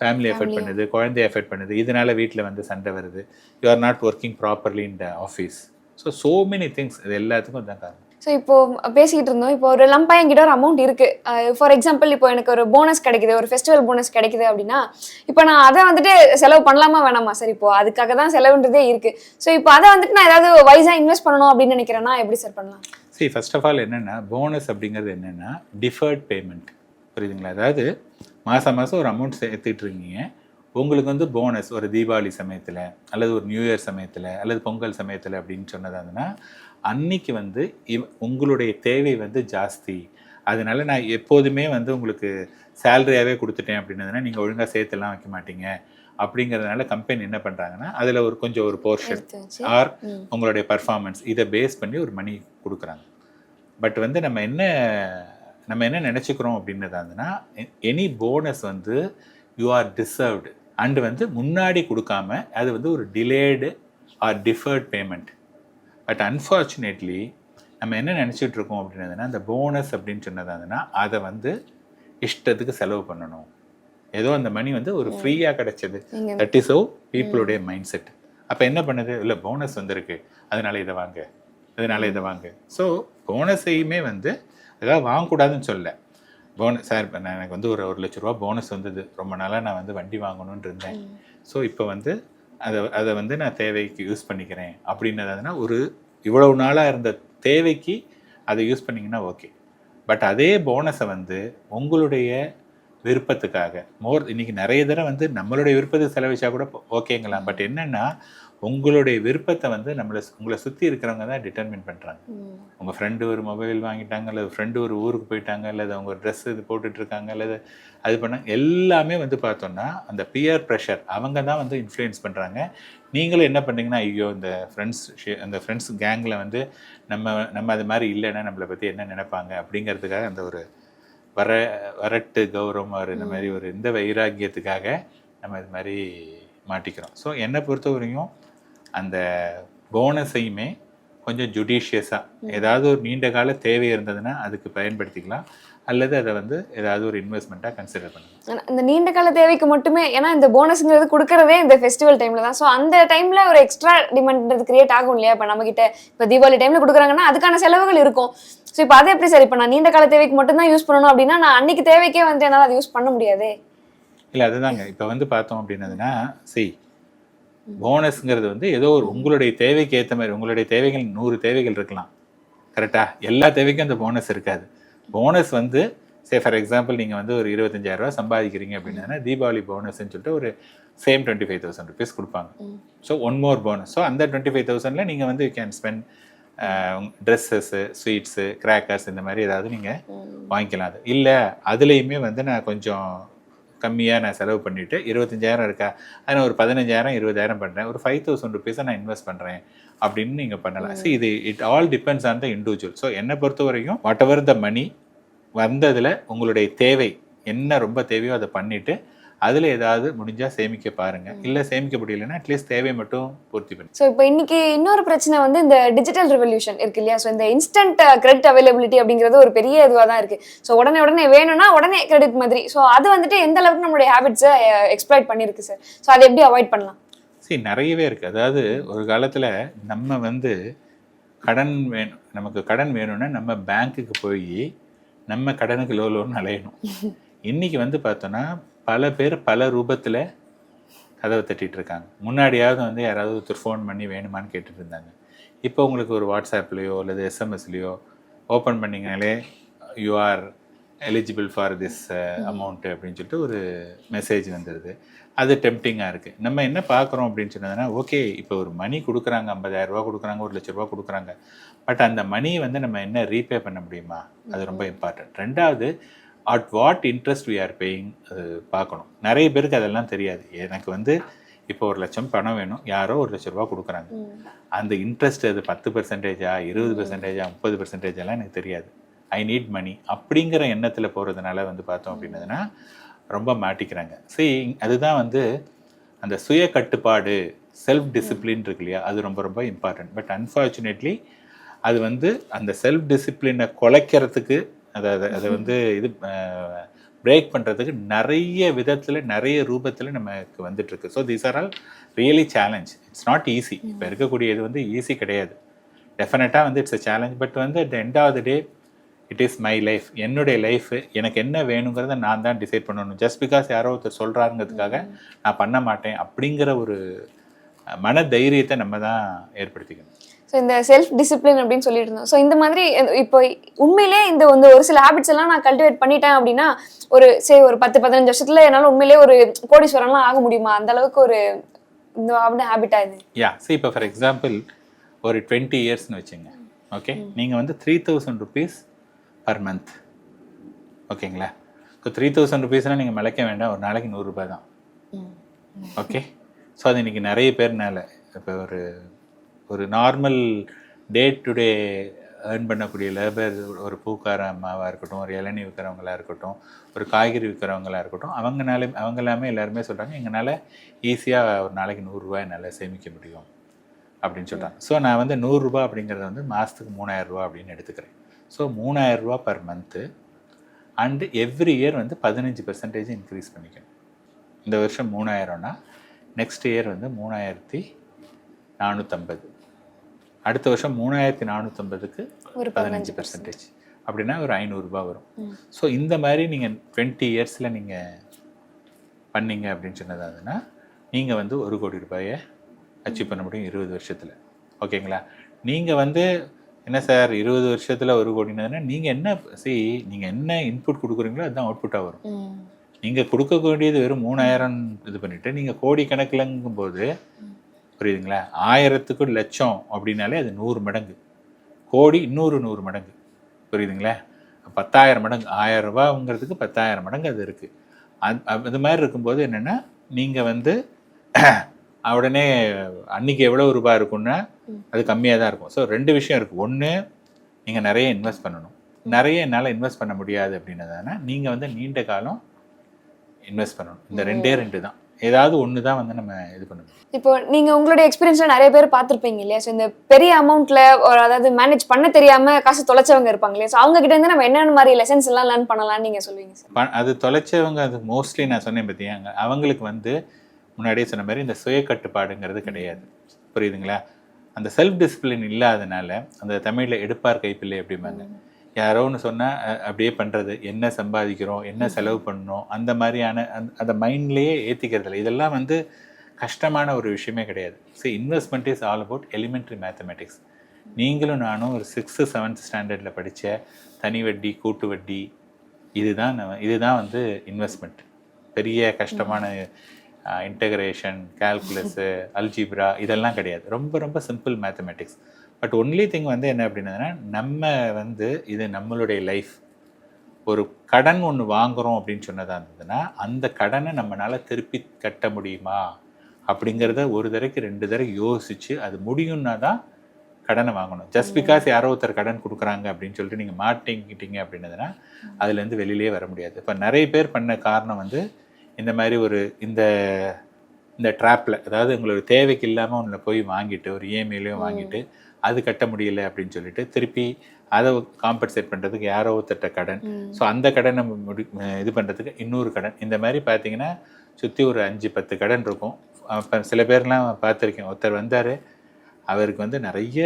ஃபேமிலி எஃபெக்ட் பண்ணுது குழந்தைய எஃபெக்ட் பண்ணுது. இதனால வீட்டில் வந்து சண்டை வருது. You are not working properly in the office so so many things இது எல்லாத்துக்கும் இதுதான் காரணம். ஸோ இப்போது பேசிக்கிட்டு இருந்தோம். இப்போ ஒரு லம்பா என்கிட்ட ஒரு அமௌண்ட் இருக்குது ஃபார் எக்ஸாம்பிள் இப்போ எனக்கு ஒரு போனஸ் கிடைக்குது ஒரு ஃபெஸ்டிவல் போனஸ் கிடைக்குது அப்படின்னா இப்போ நான் அதை வந்துட்டு செலவு பண்ணலாமா வேணாமா? சார் இப்போ அதுக்காக தான் செலவுன்றதே இருக்குது ஸோ இப்போ அதை வந்துட்டு நான் ஏதாவது வைஸாக இன்வெஸ்ட் பண்ணணும் அப்படின்னு நினைக்கிறேன்னா எப்படி சார் பண்ணலாம்? சரி ஃபர்ஸ்ட் ஆஃப் ஆல் என்னென்னா போனஸ் அப்படிங்கிறது என்னென்னா டிஃபர்ட் பேமெண்ட் புரியுதுங்களா? அதாவது மாதம் மாதம் ஒரு அமௌண்ட் சேர்த்துட்டு இருக்கீங்க. உங்களுக்கு வந்து போனஸ் ஒரு தீபாவளி சமயத்தில் அல்லது ஒரு நியூ இயர் சமயத்தில் அல்லது பொங்கல் சமயத்தில் அப்படின்னு சொன்னதாங்கன்னா அன்னைக்கு வந்து இவ் உங்களுடைய தேவை வந்து ஜாஸ்தி. அதனால நான் எப்போதுமே வந்து உங்களுக்கு சேலரியாகவே கொடுத்துட்டேன் அப்படின்னதுனா நீங்கள் ஒழுங்காக சேர்த்துலாம் வைக்க மாட்டீங்க. அப்படிங்கிறதுனால கம்பெனி என்ன பண்ணுறாங்கன்னா அதில் ஒரு கொஞ்சம் ஒரு போர்ஷன் ஆர். உங்களுடைய பர்ஃபார்மன்ஸ் இதை பேஸ் பண்ணி ஒரு மணி கொடுக்குறாங்க. பட் வந்து நம்ம என்ன நம்ம என்ன நினச்சிக்கிறோம் அப்படின்னதாங்கன்னா எனி போனஸ் வந்து யூ ஆர் டிசர்வ்டு அண்டு வந்து முன்னாடி கொடுக்காம அது வந்து ஒரு delayed or deferred payment but unfortunately நம்ம என்ன நினச்சிட்டு இருக்கோம் அப்படின்னதுன்னா அந்த போனஸ் அப்படின்னு சொன்னதாங்கன்னா அதை வந்து இஷ்டத்துக்கு செலவு பண்ணணும். ஏதோ அந்த மணி வந்து ஒரு ஃப்ரீயாக கிடைச்சது. தட் இஸ் ஓ பீப்புளுடைய மைண்ட் செட் அப்போ என்ன பண்ணுது? இல்லை போனஸ் வந்திருக்கு. அதனால இதை வாங்க. அதனால இதை வாங்க. ஸோ போனஸையுமே வந்து ஏதாவது வாங்கக்கூடாதுன்னு சொல்ல போனஸ் சார் இப்போ நான் எனக்கு வந்து ஒரு ஒரு லட்ச ரூபா போனஸ் வந்தது. ரொம்ப நாளாக நான் வந்து வண்டி வாங்கணும்னு இருந்தேன். ஸோ இப்போ வந்து அதை அதை வந்து நான் தேவைக்கு யூஸ் பண்ணிக்கிறேன் அப்படின்னதுனா ஒரு இவ்வளவு நாளாக இருந்த தேவைக்கு அதை யூஸ் பண்ணிங்கன்னா ஓகே பட் அதே போனஸை வந்து உங்களுடைய விருப்பத்துக்காக மோர் இன்னைக்கு நிறைய தடவை வந்து நம்மளுடைய விருப்பத்தை செலவிச்சா கூட ஓகேங்களாம் பட் என்னென்னா உங்களுடைய விருப்பத்தை வந்து நம்மளை உங்களை சுற்றி இருக்கிறவங்க தான் டிட்டர்மின் பண்ணுறாங்க. உங்கள் ஃப்ரெண்டு ஒரு மொபைல் வாங்கிட்டாங்க அல்லது ஃப்ரெண்டு ஒரு ஊருக்கு போயிட்டாங்க அல்லது அவங்க ஒரு ட்ரெஸ் இது போட்டுட்டு இருக்காங்க அல்லது அது பண்ணாங்க எல்லாமே வந்து பார்த்தோம்னா அந்த பியர் ப்ரெஷர் அவங்க தான் வந்து இன்ஃப்ளூயன்ஸ் பண்ணுறாங்க நீங்களும் என்ன பண்ணுறீங்கன்னா ஐயோ இந்த ஃப்ரெண்ட்ஸ் அந்த ஃப்ரெண்ட்ஸ் கேங்கில் வந்து நம்ம நம்ம அது மாதிரி இல்லைன்னா நம்மளை பற்றி என்ன நினைப்பாங்க? அப்படிங்கிறதுக்காக அந்த ஒரு வர வரட்டு கௌரவம் ஒரு இந்த மாதிரி ஒரு இந்த வைராக்கியத்துக்காக நம்ம இது மாதிரி மாட்டிக்கிறோம். ஸோ என்னை பொறுத்தவரையும் அந்த போனஸையுமே கொஞ்சம் ஜுடிஷியஸாக ஏதாவது ஒரு நீண்ட கால தேவை இருந்ததுன்னா அதுக்கு பயன்படுத்திக்கலாம். அல்லது அதை வந்து ஏதாவது ஒரு இன்வெஸ்ட்மெண்ட்டாக கன்சிடர் பண்ணலாம். இந்த நீண்ட கால தேவைக்கு மட்டுமே ஏன்னா இந்த போனஸ்ங்கிறது கொடுக்கறதே இந்த ஃபெஸ்டிவல் டைம்ல தான். ஸோ அந்த டைம்ல ஒரு எக்ஸ்ட்ரா டிமாண்ட் கிரியேட் ஆகும் இல்லையா? இப்போ நம்ம கிட்ட இப்போ தீபாவளி டைம்ல கொடுக்குறாங்கன்னா அதுக்கான செலவுகள் இருக்கும். ஸோ இப்போ அதை எப்படி சார்? இப்போ நான் நீண்ட கால தேவைக்கு மட்டும் தான் யூஸ் பண்ணணும் அப்படின்னா நான் அன்னைக்கு தேவைக்கே வந்து என்னால் அதை யூஸ் பண்ண முடியாதே? இல்லை அதுதாங்க. இப்போ வந்து பார்த்தோம் அப்படின்னதுன்னா செய் போனஸ்ங்கிறது வந்து ஏதோ ஒரு உங்களுடைய தேவைக்கு ஏற்ற மாதிரி உங்களுடைய தேவைகள் நூறு தேவைகள் இருக்கலாம். கரெக்டா எல்லா தேவைக்கும் அந்த போனஸ் இருக்காது. போனஸ் வந்து சே ஃபார் எக்ஸாம்பிள் நீங்கள் வந்து ஒரு இருபத்தஞ்சாயிரம் ரூபாய் சம்பாதிக்கிறீங்க அப்படின்னா தீபாவளி போனஸ்ன்னு சொல்லிட்டு ஒரு same twenty five thousand rupees கொடுப்பாங்க so one more bonus so அந்த டுவெண்ட்டி ஃபைவ் தௌசண்டில் நீங்கள் வந்து can spend dresses sweets crackers இந்த மாதிரி ஏதாவது நீங்கள் வாங்கிக்கலாம். அது இல்லை அதுலேயுமே வந்து நான் கொஞ்சம் கம்மியாக நான் செலவு பண்ணிவிட்டு இருபத்தஞ்சாயிரம் இருக்கா? அதில் ஒரு பதினஞ்சாயிரம் இருபதாயிரம் பண்ணுறேன் ஒரு ஃபைவ் தௌசண்ட் ருபீஸை நான் இன்வெஸ்ட் பண்ணுறேன் அப்படின்னு நீங்கள் பண்ணலாம். ஸோ இது it all depends on the individual so என்னை பொறுத்த வரைக்கும் வாட் எவர் த மணி வந்ததில் உங்களுடைய தேவை என்ன ரொம்ப தேவையோ அதை பண்ணிவிட்டு அதில் ஏதாவது முடிஞ்சால் சேமிக்க பாருங்கள் இல்லை சேமிக்க முடியலன்னா அட்லீஸ்ட் தேவை மட்டும் பூர்த்தி பண்ணி. ஸோ இப்போ இன்னைக்கு இன்னொரு பிரச்சனை வந்து இந்த டிஜிட்டல் ரெவல்யூஷன் இருக்கு இல்லையா? ஸோ இந்த இன்ஸ்டன்ட் கிரெடிட் அவைலபிலிட்டி அப்படிங்கிறது ஒரு பெரிய இதுவாக தான் இருக்கு. ஸோ உடனே உடனே வேணும்னா உடனே கிரெடிட் மாதிரி. ஸோ அது வந்துட்டு எந்த அளவுக்கு நம்மளுடைய ஹேபிட்ஸை எக்ஸ்ப்ளாய்ட் பண்ணியிருக்கு சார் ஸோ அதை எப்படி அவாய்ட் பண்ணலாம்? சரி நிறையவே இருக்குது அதாவது ஒரு காலத்தில் நம்ம வந்து கடன் வேணும் நமக்கு கடன் வேணும்னா நம்ம பேங்க்குக்கு போய் நம்ம கடனுக்கு லோ லோன் அலையணும். இன்னைக்கு வந்து பார்த்தோன்னா பல பேர் பல ரூபத்தில் கதவை தட்டிகிட்டு இருக்காங்க முன்னாடியாவது வந்து யாராவது ஒருத்தர் ஃபோன் பண்ணி வேணுமான்னு கேட்டுட்டு இருந்தாங்க இப்போ உங்களுக்கு ஒரு வாட்ஸ்அப்லேயோ அல்லது எஸ்எம்எஸ்லேயோ ஓப்பன் பண்ணிங்கனாலே you are eligible for this amount அப்படின்னு சொல்லிட்டு ஒரு மெசேஜ் வந்துடுது அது டெம்டிங்காக இருக்குது நம்ம என்ன பார்க்குறோம் அப்படின்னு சொன்னதுன்னா ஓகே இப்போ ஒரு மணி கொடுக்குறாங்க ஐம்பதாயிரம் ரூபா கொடுக்குறாங்க ஒரு லட்ச ரூபா கொடுக்குறாங்க. பட் அந்த மணியை வந்து நம்ம என்ன ரீபே பண்ண முடியுமா? அது ரொம்ப இம்பார்ட்டன்ட் ரெண்டாவது at what interest we are paying அது பார்க்கணும். நிறைய பேருக்கு அதெல்லாம் தெரியாது. எனக்கு வந்து இப்போ ஒரு லட்சம் பணம் வேணும். யாரோ ஒரு லட்ச ரூபா கொடுக்குறாங்க. அந்த இன்ட்ரெஸ்ட் அது பத்து பெர்சன்டேஜா இருபது பெர்சன்டேஜா முப்பது பெர்சன்டேஜ் எல்லாம் எனக்கு தெரியாது. ஐ நீட் மணி அப்படிங்கிற எண்ணத்தில் போகிறதுனால வந்து பார்த்தோம் அப்படின்னதுன்னா ரொம்ப மாட்டிக்கிறாங்க. See அதுதான் வந்து அந்த சுய கட்டுப்பாடு செல்ஃப் டிசிப்ளின் இருக்கு இல்லையா? அது ரொம்ப ரொம்ப இம்பார்ட்டன்ட் பட் அன்ஃபார்ச்சுனேட்லி அது வந்து அந்த செல்ஃப் டிசிப்ளினை குலைக்கிறதுக்கு அதை அதை வந்து இது பிரேக் பண்ணுறதுக்கு நிறைய விதத்தில் நிறைய ரூபத்தில் நமக்கு வந்துட்டு இருக்கு so these are all really challenge it's not easy இப்போ இருக்கக்கூடிய இது வந்து ஈஸி கிடையாது. டெஃபினட்டாக வந்து இட்ஸ் a சேலஞ்ச் பட் வந்து at end of the day it is my life என்னுடைய லைஃப் எனக்கு என்ன வேணுங்கிறத நான் தான் டிசைட் பண்ணணும். ஜஸ்ட் பிகாஸ் யாரோ ஒருத்தர் சொல்கிறாருங்கிறதுக்காக நான் பண்ண மாட்டேன் அப்படிங்கிற ஒரு மன தைரியத்தை நம்ம தான் ஏற்படுத்திக்கணும். ஸோ இந்த செல்ஃப் டிசிப்ளின் அப்படின்னு சொல்லிட்டு இருந்தோம் ஸோ இந்த மாதிரி இப்போ உண்மையிலே இந்த வந்து ஒரு சில ஹேபிட்ஸ் எல்லாம் நான் கல்டிவேட் பண்ணிட்டேன் அப்படின்னா ஒரு சரி ஒரு பத்து பதினஞ்சு வருஷத்துல என்னால உண்மையிலே ஒரு கோடீஸ்வரம்லாம் ஆக முடியுமா? அந்த அளவுக்கு ஒரு இந்த ஹேபிட்டா இது? யா see இப்போ ஃபார் எக்ஸாம்பிள் ஒரு டுவெண்ட்டி இயர்ஸ்னு வச்சுங்க. ஓகே நீங்கள் வந்து three thousand rupees per month ஓகேங்களா இப்போ த்ரீ தௌசண்ட் ருபீஸ்னால் நீங்கள் மிளைக்க வேண்டாம். ஒரு நாளைக்கு நூறுரூபா தான். ஓகே ஸோ அது இன்னைக்கு நிறைய பேர்னால இப்போ ஒரு ஒரு normal day to day earn பண்ணக்கூடிய லேபர் ஒரு பூக்கார அம்மாவாக இருக்கட்டும் ஒரு இளநீ விற்கிறவங்களா இருக்கட்டும் ஒரு காய்கறி விற்கிறவங்களா இருக்கட்டும் அவங்கனால அவங்க எல்லாமே எல்லாருமே சொல்கிறாங்க எங்களால் ஈஸியாக ஒரு நாளைக்கு நூறுரூவா என்னால் சேமிக்க முடியும் அப்படின்னு சொல்கிறாங்க ஸோ நான் வந்து நூறுரூபா அப்படிங்கிறத வந்து மாதத்துக்கு மூணாயிரரூபா அப்படின்னு எடுத்துக்கிறேன். So மூணாயிரரூபா per month and every year வந்து பதினஞ்சு பெர்சன்டேஜ் இன்க்ரீஸ் பண்ணிக்கணும். இந்த வருஷம் மூணாயிரம்னா நெக்ஸ்ட் இயர் வந்து மூணாயிரத்தி நானூற்றம்பது அடுத்த வருஷம் மூணாயிரத்தி நானூற்றம்பதுக்கு ஒரு பதினஞ்சு பெர்சன்டேஜ் அப்படின்னா ஒரு ஐநூறுரூபா வரும். ஸோ இந்த மாதிரி நீங்கள் டுவெண்ட்டி இயர்ஸில் நீங்கள் பண்ணீங்க அப்படின்னு சொன்னதாதுன்னா நீங்கள் வந்து ஒரு கோடி ரூபாயை அச்சீவ் பண்ண முடியும் இருபது வருஷத்தில். ஓகேங்களா? நீங்கள் வந்து என்ன சார் இருபது வருஷத்தில் ஒரு கோடினதுன்னா நீங்கள் என்ன சி நீங்கள் என்ன இன்புட் கொடுக்குறீங்களோ அதுதான் அவுட்புட்டாக வரும். நீங்கள் கொடுக்கக்கூடியது வெறும் மூணாயிரம் இது பண்ணிட்டு நீங்கள் கோடி கணக்கிலங்கும் போது புரியுதுங்களா? ஆயிரத்துக்கு லட்சம் அப்படின்னாலே அது நூறு மடங்கு. கோடி இன்னொரு நூறு மடங்கு. புரியுதுங்களா? பத்தாயிரம் மடங்கு ஆயிரம் ரூபாங்கிறதுக்கு பத்தாயிரம் மடங்கு அது இருக்குது அது அது மாதிரி இருக்கும்போது என்னென்னா நீங்கள் வந்து உடனே அன்னைக்கு எவ்வளோ ரூபாய் இருக்கும்னா அது கம்மியாக தான் இருக்கும். ஸோ ரெண்டு விஷயம் இருக்குது ஒன்று நீங்கள் நிறைய இன்வெஸ்ட் பண்ணணும். நிறைய என்னால் இன்வெஸ்ட் பண்ண முடியாது அப்படின்னதானா நீங்கள் வந்து நீண்ட காலம் இன்வெஸ்ட் பண்ணணும். இந்த ரெண்டே ரெண்டு தான். ஏதாவது ஒன்று தான் வந்து நம்ம இது பண்ண முடியும் இப்போ நீங்க உங்களுடைய எக்ஸ்பீரியன்ஸ்ல நிறைய பேர் பார்த்திருப்பீங்க இல்லையா? ஸோ இந்த பெரிய அமௌண்ட்ல ஒரு அதாவது மேனேஜ் பண்ண தெரியாம காசு தொலைச்சவங்க இருப்பாங்க இல்லையா? ஸோ அவங்க கிட்ட இருந்து நம்ம என்னென்ன மாதிரி லெசன்ஸ் எல்லாம் லேர்ன் பண்ணலாம்னு நீங்க சொல்லுவீங்க சார் அது தொலைச்சவங்க அது மோஸ்ட்லி நான் சொன்னேன் பார்த்தியாங்க அவங்களுக்கு வந்து முன்னாடியே சொன்ன மாதிரி இந்த சுய கட்டுப்பாடுங்கிறது கிடையாது. புரியுதுங்களா? அந்த செல்ஃப் டிசிப்ளின் இல்லாதனால அந்த தமிழில் எடுப்பார் கைப்பிள்ளை அப்படிம்பாங்க. யாரோ ஒன்று சொன்னால் அப்படியே பண்ணுறது என்ன சம்பாதிக்கிறோம் என்ன செலவு பண்ணணும் அந்த மாதிரியான அந்த அந்த மைண்ட்லேயே ஏற்றிக்கிறதில்ல இதெல்லாம் வந்து கஷ்டமான ஒரு விஷயமே கிடையாது. So investment is all about elementary mathematics நீங்களும் நானும் ஒரு சிக்ஸ்த்து செவன்த் ஸ்டாண்டர்டில் படித்த தனி வட்டி கூட்டு வட்டி இதுதான் நம்ம இதுதான் வந்து இன்வெஸ்ட்மெண்ட் பெரிய கஷ்டமான இன்டகிரேஷன் கால்குலஸு அல்ஜிப்ரா இதெல்லாம் கிடையாது. ரொம்ப ரொம்ப simple mathematics but only thing வந்து என்ன அப்படின்னதுன்னா நம்ம வந்து இது நம்மளுடைய லைஃப் ஒரு கடன் ஒன்று வாங்குறோம் அப்படின்னு சொன்னதா இருந்ததுன்னா அந்த கடனை நம்மளால் திருப்பி கட்ட முடியுமா? அப்படிங்கிறத ஒரு தடவைக்கு ரெண்டு தடவை யோசிச்சு அது முடியும்னா தான் கடனை வாங்கணும். ஜஸ்ட் பிகாஸ் யாரோ ஒருத்தர் கடன் கொடுக்குறாங்க அப்படின்னு சொல்லிட்டு நீங்கள் மாட்டிக்கிட்டீங்க அப்படின்னதுன்னா அதுலேருந்து வெளியிலே வர முடியாது. இப்போ நிறைய பேர் பண்ண காரணம் வந்து இந்த மாதிரி ஒரு இந்த இந்த ட்ராப்பில் அதாவது உங்களோட தேவைக்கு இல்லாமல் ஒன்றில் போய் வாங்கிட்டு ஒரு இஎம்ஐலையும் வாங்கிட்டு அது கட்ட முடியல அப்படின்னு சொல்லிட்டு திருப்பி அதை காம்பன்சேட் பண்ணுறதுக்கு யாரோ ஒருத்தட்ட கடன். ஸோ அந்த கடனை முடி இது பண்ணுறதுக்கு இன்னொரு கடன். இந்த மாதிரி பார்த்தீங்கன்னா சுற்றி ஒரு அஞ்சு பத்து கடன் இருக்கும். அப்போ சில பேர்லாம் பார்த்துருக்கேன் ஒருத்தர் வந்தார் அவருக்கு வந்து நிறைய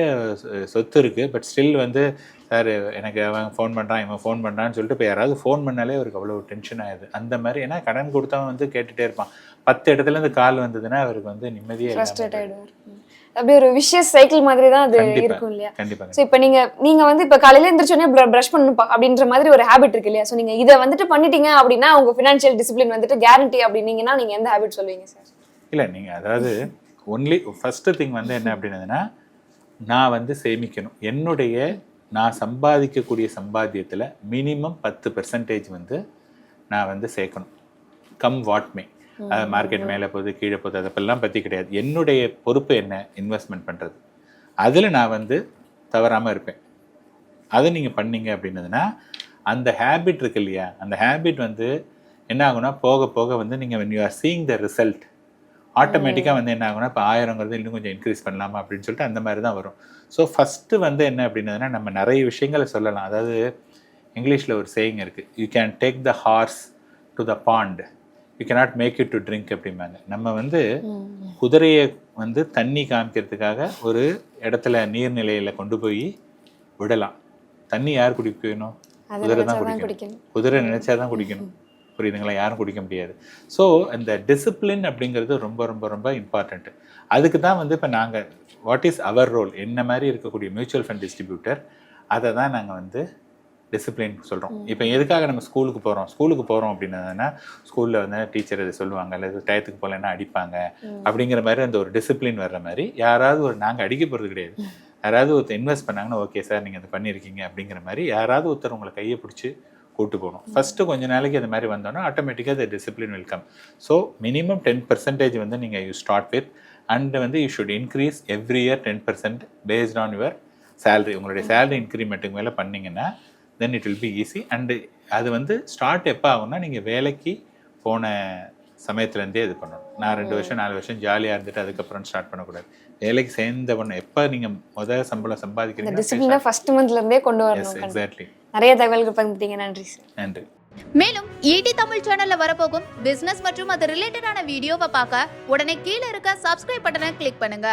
சொத்து இருக்குது பட் ஸ்டில் வந்து சார் எனக்கு அவன் ஃபோன் பண்ணுறான் இவன் ஃபோன் பண்ணுறான்னு சொல்லிட்டு இப்போ யாராவது ஃபோன் பண்ணாலே அவருக்கு அவ்வளோ டென்ஷன் ஆகுது அந்த மாதிரி ஏன்னா கடன் கொடுத்தவன் வந்து கேட்டுகிட்டே இருப்பான். பத்து இடத்துல இருந்து கால் வந்ததுன்னா அவருக்கு வந்து நிம்மதியே அப்படியே ஒரு விஷயஸ் சைக்கிள் மாதிரி தான் அது. இருக்கும் இல்லையா? ஸோ இப்போ நீங்க நீங்க வந்து இப்போ காலையில எந்திரிச்சோடனே ப்ரஷ் பண்ணணும்ப்பா அப்படின்ற மாதிரி ஒரு ஹேபிட் இருக்கு இல்லையா? ஸோ நீங்க இதை வந்துட்டு பண்ணிட்டீங்க அப்படின்னா உங்க ஃபினான்ஷியல் டிசிப்ளின் வந்துட்டு கேரண்டி அப்படின்னீங்கன்னா நீங்க எந்த ஹேபிட் சொல்லுவீங்க சார் இல்லை நீங்கள் அதாவது ஒன்லி ஃபஸ்ட்டு திங் வந்து என்ன அப்படின்னதுன்னா நான் வந்து சேமிக்கணும். என்னுடைய நான் சம்பாதிக்கக்கூடிய சம்பாத்தியத்தில் மினிமம் பத்து பெர்சன்டேஜ் வந்து நான் வந்து சேர்க்கணும். கம் வாட்மே மார்க்கெட் மேலே போகுது கீழே போகுது அதெல்லாம் பற்றி கிடையாது. என்னுடைய பொறுப்பு என்ன? இன்வெஸ்ட்மெண்ட் பண்ணுறது அதில் நான் வந்து தவறாமல் இருப்பேன். அதை நீங்கள் பண்ணீங்க அப்படின்னதுன்னா அந்த ஹேபிட் இருக்கு இல்லையா? அந்த ஹேபிட் வந்து என்ன ஆகும்னா போக போக வந்து நீங்கள் when you are seeing the result ஆட்டோமேட்டிக்காக வந்து என்ன ஆகும்னா இப்போ ஆயிரங்கிறது இன்னும் கொஞ்சம் இன்க்ரீஸ் பண்ணலாமா அப்படின்னு சொல்லிட்டு அந்த மாதிரி தான் வரும். ஸோ ஃபஸ்ட்டு வந்து என்ன அப்படின்னதுன்னா நம்ம நிறைய விஷயங்களை சொல்லலாம். அதாவது இங்கிலீஷில் ஒரு சேயிங் இருக்குது you can take the horse to the pond you cannot make it to drink அப்படிம்பாங்க. நம்ம வந்து குதிரையை வந்து தண்ணி காமிக்கிறதுக்காக ஒரு இடத்துல நீர்நிலையில் கொண்டு போய் விடலாம். தண்ணி யார் குடிக்கணும்? குதிரை தான் குடிக்கணும். குதிரை நினைச்சா தான் குடிக்கணும் புரியுதுங்களா? யாரும் குடிக்க முடியாது. ஸோ அந்த டிசிப்ளின் அப்படிங்கிறது ரொம்ப ரொம்ப ரொம்ப இம்பார்ட்டண்ட் அதுக்கு தான் வந்து இப்போ நாங்கள் வாட் இஸ் அவர் ரோல் என்ன மாதிரி இருக்கக்கூடிய மியூச்சுவல் ஃபண்ட் டிஸ்ட்ரிபியூட்டர் அதை தான் நாங்கள் வந்து டிசிப்ளின் சொல்கிறோம் இப்போ எதுக்காக நம்ம ஸ்கூலுக்கு போகிறோம் ஸ்கூலுக்கு போகிறோம் அப்படின்னா ஸ்கூலில் வந்து டீச்சர் இதை சொல்லுவாங்க இல்லை டயத்துக்கு போகலன்னா அடிப்பாங்க அப்படிங்கிற மாதிரி அந்த ஒரு டிசிப்ளின் வர்ற மாதிரி யாராவது ஒரு நாங்கள் அடிக்க போகிறது கிடையாது. யாராவது ஒருத்தர் இன்வெஸ்ட் பண்ணாங்கன்னா ஓகே சார் நீங்கள் அதை பண்ணியிருக்கீங்க அப்படிங்கிற மாதிரி யாராவது ஒருத்தர் உங்களை கையை பிடிச்சி கூட்டு போகணும். ஃபஸ்ட்டு கொஞ்ச நாளைக்கு அந்த மாதிரி வந்தோன்னா ஆட்டோமேட்டிக்காக the discipline welcome so minimum ten percentage வந்து நீங்கள் யூ ஸ்டார்ட் வித் அண்ட் வந்து you should increase every year ten percent based on your salary உங்களுடைய சேலரி இன்க்ரிமெண்ட்டுக்கு மேலே பண்ணீங்கன்னா then it will be easy and அது வந்து ஸ்டார்ட் எப்போ ஆகும்னா நீங்கள் வேலைக்கு போன சமயத்துலேருந்தே இது பண்ணணும். நான் ரெண்டு வருஷம் நாலு வருஷம் ஜாலியாக இருந்துட்டு அதுக்கப்புறம் ஸ்டார்ட் பண்ணக்கூடாது. வேலைக்கு சேர்ந்த பண்ண எப்போ நீங்கள் முதல் சம்பளம் சம்பாதிக்கிறீங்க ஃபர்ஸ்ட் மந்த்ல இருந்தே கொண்டு வரணும். எக்ஸாக்ட்லி நிறைய தகவல்கள் பகிர்ந்துட்டீங்க. நன்றி சார் நன்றி. மேலும் ஈடி தமிழ் சேனல்ல வரப்போகும் பிசினஸ் மற்றும் அது ரிலேட்டடான வீடியோவை பார்க்க உடனே கீழே இருக்க சப்ஸ்கிரைப் பட்டனை கிளிக் பண்ணுங்க.